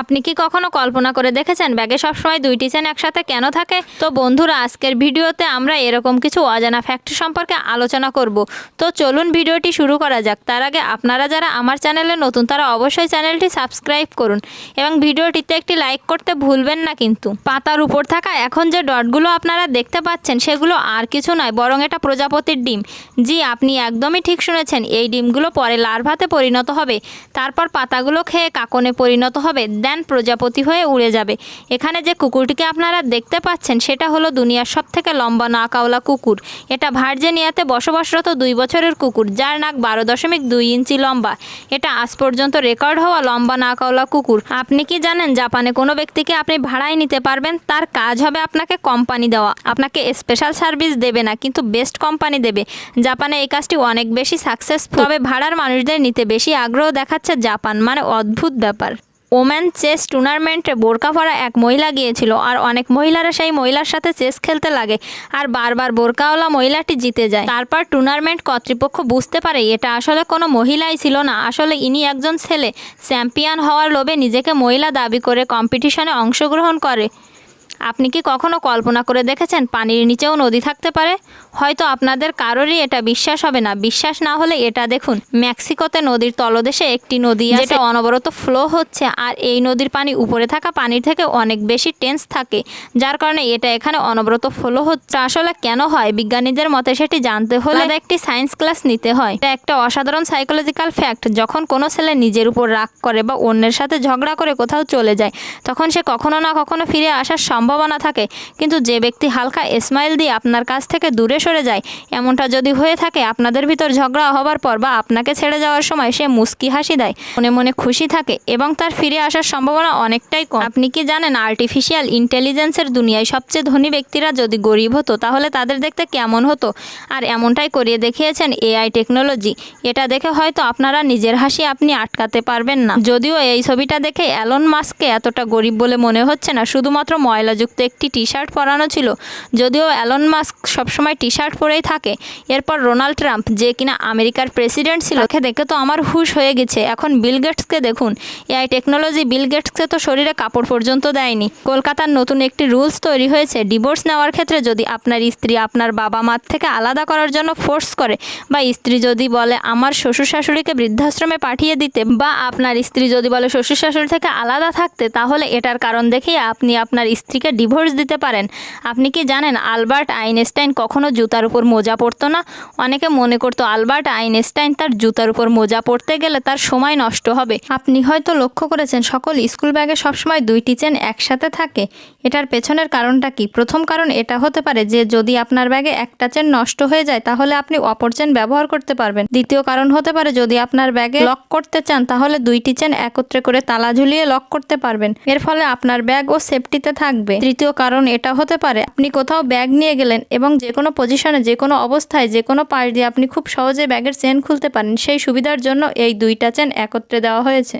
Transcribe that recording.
আপনি কি কখনো কল্পনা করে দেখেছেন ব্যাগে সবসময় দুইটি চেন একসাথে কেন থাকে? তো বন্ধুরা, আজকের ভিডিওতে আমরা এরকম কিছু অজানা ফ্যাক্ট সম্পর্কে আলোচনা করব। তো চলুন ভিডিওটি শুরু করা যাক। তার আগে আপনারা যারা আমার চ্যানেলে নতুন, তারা অবশ্যই চ্যানেলটি সাবস্ক্রাইব করুন এবং ভিডিওটিতে একটি লাইক করতে ভুলবেন না কিন্তু। পাতার উপর থাকা এখন যে ডটগুলো আপনারা দেখতে পাচ্ছেন, সেগুলো আর কিছু নয়, বরং এটা প্রজাপতির ডিম। জি, আপনি একদমই ঠিক শুনেছেন, এই ডিমগুলো পরে লার্ভাতে পরিণত হবে। তারপর পাতাগুলো খেয়ে কাকনে পরিণত হবে। দেন প্রজাপতি হয়ে উড়ে যাবে। এখানে যে কুকুরটিকে আপনারা দেখতে পাচ্ছেন, সেটা হলো দুনিয়ার সব থেকে লম্বা নাকাওলা কুকুর। এটা ভার্জেনিয়াতে বসবাসরত দুই বছরের কুকুর, যার নাক বারো দশমিক দুই ইঞ্চি লম্বা। এটা আজ পর্যন্ত রেকর্ড হওয়া লম্বা নাকাওলা কুকুর। আপনি কি জানেন, জাপানে কোনো ব্যক্তিকে আপনি ভাড়ায় নিতে পারবেন? তার কাজ হবে আপনাকে কোম্পানি দেওয়া। আপনাকে স্পেশাল সার্ভিস দেবে না, কিন্তু বেস্ট কোম্পানি দেবে। জাপানে এই কাজটি অনেক বেশি সাকসেসফুল। তবে ভাড়ার মানুষদের নিতে বেশি আগ্রহ দেখাচ্ছে জাপান। মানে অদ্ভুত ব্যাপার। ওম্যান চেস টুর্নামেন্টে বোরকা পরা এক মহিলা গিয়েছিল আর অনেক মহিলারা সেই মহিলার সাথে চেস খেলতে লাগে আর বারবার বোরকাওয়ালা মহিলাটি জিতে যায়। তারপর টুর্নামেন্ট কর্তৃপক্ষ বুঝতে পারে এটা আসলে কোনো মহিলাই ছিল না, আসলে ইনি একজন ছেলে। চ্যাম্পিয়ন হওয়ার লোভে নিজেকে মহিলা দাবি করে কম্পিটিশনে অংশগ্রহণ করে। আপনি কি কখনো কল্পনা করে দেখেছেন পানির নিচেও নদী থাকতে পারে? হয়তো আপনাদের কারোরই এটা বিশ্বাস হবে না। বিশ্বাস না হলে এটা দেখুন মেক্সিকোতে নদীর তলদেশে একটি নদী আছে। অনবরত ফ্লো হচ্ছে আর এই নদীর পানি উপরে থাকা পানির থেকে অনেক বেশি টেন্স থাকে যার কারণে এটা এখানে অনবরত ফ্লো হচ্ছে। আসলে কেন হয়? বিজ্ঞানীদের মতে সেটি জানতে হলে একটি সায়েন্স ক্লাস নিতে হয়। এটা একটা অসাধারণ সাইকোলজিক্যাল ফ্যাক্ট। যখন কোনো ছেলে নিজের উপর রাগ করে বা অন্যের সাথে ঝগড়া করে কোথাও চলে যায় তখন সে কখনো না কখনো ফিরে আসার সম্ভাবনা থাকে। কিন্তু যে ব্যক্তি হালকা স্মাইল দিয়ে আপনার কাছ থেকে দূরে সরে যায়, এমনটা যদি হয়ে থাকে, আপনাদের ভিতর ঝগড়া হবার পর বা আপনাকে ছেড়ে যাওয়ার সময় সে মুস্কি হাসি দেয়, মনে মনে খুশি থাকে এবং তার ফিরে আসার সম্ভাবনা অনেকটাই কম। আপনি কি জানেন আর্টিফিশিয়াল ইন্টেলিজেন্সের দুনিয়ায় সবচেয়ে ধনী ব্যক্তিরা যদি গরিব হতো, তাহলে তাদের দেখতে কেমন হতো? আর এমনটাই করিয়ে দেখিয়েছেন এআই টেকনোলজি এটা দেখে হয়তো আপনারা নিজের হাসি আপনি আটকাতে পারবেন না। যদিও এই ছবিটা দেখে অ্যালন মাস্ককে এতটা গরিব বলে মনে হচ্ছে না, শুধুমাত্র ময়লাযুক্ত একটি টি শার্ট পরানো ছিল। যদিও অ্যালন মাস্ক সবসময় টি শার্ট পরেই থাকে। এরপর রোনাল্ড ট্রাম্প, যে কিনা আমেরিকার প্রেসিডেন্ট ছিল, তাকে দেখে তো আমার হুশ হয়ে গেছে। এখন বিল গেটসকে দেখুন। এআই টেকনোলজি বিল গেটসকে তো শরীরে কাপড় পর্যন্ত দেয়নি। কলকাতার নতুন একটি রুলস তৈরি হয়েছে, ডিভোর্স নেওয়ার ক্ষেত্রে যদি আপনার স্ত্রী আপনার বাবা মার থেকে আলাদা করার জন্য ফোর্স করে, বা স্ত্রী যদি বলে, আমার শ্বশুর শাশুড়িকে বৃদ্ধাশ্রমে পাঠিয়ে দিতে, বা আপনার স্ত্রী যদি বলে শ্বশুর শাশুড়ি থেকে আলাদা থাকতে, তাহলে এটার কারণ দেখেই আপনি আপনার স্ত্রীকে ডিভোর্স দিতে পারেন। আপনি কি জানেন, আলবার্ট আইনস্টাইন কখনো জুতার উপর মোজা পরতো না? অনেকে মনে করতো, আলবার্ট আইনস্টাইন তার জুতার উপর মোজা পরতে গেলে তার সময় নষ্ট হবে। আপনি হয়তো লক্ষ্য করেছেন, সকল স্কুল ব্যাগে সবসময় দুইটি চেন একসাথে থাকে। এটার পেছনের কারণটা কি? প্রথম কারণ এটা হতে পারে যে, যদি আপনার ব্যাগে একটা চেন নষ্ট হয়ে যায়, তাহলে আপনি অপর চেন ব্যবহার করতে পারবেন। দ্বিতীয় কারণ হতে পারে, যদি আপনার ব্যাগে লক করতে চান, তাহলে দুইটি চেন একত্রে করে তালা ঝুলিয়ে লক করতে পারবেন। এর ফলে আপনার ব্যাগ ও সেফটিতে থাকবে। তৃতীয় কারণ এটা হতে পারে, আপনি কোথাও ব্যাগ নিয়ে গেলেন এবং যে কোনো পজিশনে যে কোনো অবস্থায় যে কোনো পাশ দিয়ে আপনি খুব সহজে ব্যাগের চেন খুলতে পারেন। সেই সুবিধার জন্য এই দুইটা চেন একত্রে দেওয়া হয়েছে।